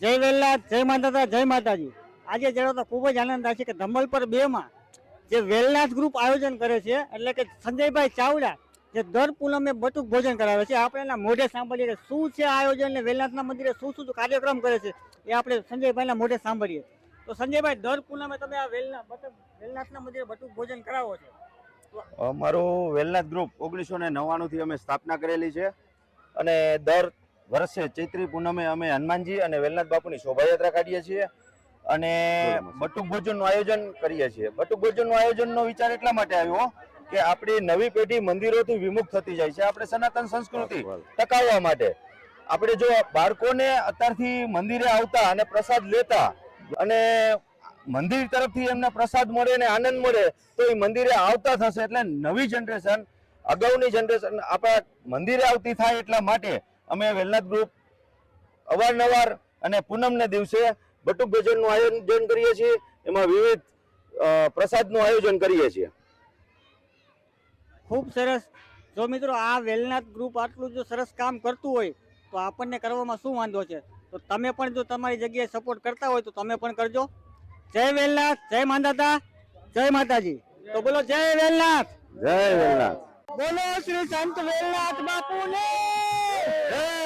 વેલનાથ જય માતા જય માતાજી. આજે જણાવો તો ખૂબ જ આનંદ થાય છે કે ધમલપર બે માં જે વેલનાથ ગ્રુપ આયોજન કરે છે, એટલે કે સંજયભાઈ ચાવડા, જે દર પૂનમે બટુક ભોજન કરાવે છે, આપણે એના મોઢે સાંભળીએ કે શું છે આયોજન ને વેલનાથના મંદિરે શું શું કાર્યક્રમ કરે છે, એ આપણે સંજયભાઈના મોઢે સાંભળીએ. તો સંજયભાઈ, દર પૂનમે તમે આ વેલના વેલનાથના મંદિરે બટુક ભોજન કરાવો છો? અમારું વેલનાથ ગ્રુપ ઓગણીસો ને નવ્વાણુંથી અમે સ્થાપના કરેલી છે, અને દર વર્ષે ચૈત્રી પૂનમે અમે હનુમાનજી અને વેલનાથ બાપુની શોભાયાત્રા કાઢીએ છીએ અને બટુક ભોજનનું આયોજન કરીએ છીએ. બટુક ભોજનનું આયોજનનો વિચાર એટલા માટે આવ્યો કે આપણી નવી પેઢી મંદિરોથી વિમુખ થતી જાય છે. આપણે સનાતન સંસ્કૃતિ ટકાવવા માટે. આપણે જો બાળકોને અત્યારથી મંદિરે આવતા અને પ્રસાદ લેતા અને મંદિર તરફથી એમને પ્રસાદ મળે અને આનંદ મળે તો એ મંદિરે આવતા થશે એટલે નવી જનરેશન અગાઉની જનરેશન આપણા મંદિરે આવતી થાય એટલા માટે અમે વેલનાથ ગ્રુપ અવારનવાર અને પૂનમને દિવસે બટુક ભોજનનું આયોજન કરીએ છીએ. એમાં વિવિધ પ્રસાદનું આયોજન કરીએ છીએ. ખૂબ સરસ. જો મિત્રો આ વેલનાથ ગ્રુપ આટલું જો સરસ કામ કરતું હોય તો આપણને કરવામાં શું વાંધો છે? તો તમે પણ જો તમારી જગ્યાએ સપોર્ટ કરતા હોય તો તમે પણ કરજો. જય વેલનાથ જય માંદાતા જય માતાજી. તો બોલો જય વેલનાથ. જય વેલનાથ. બોલો શ્રી સંત વેલનાથ બાપુ જય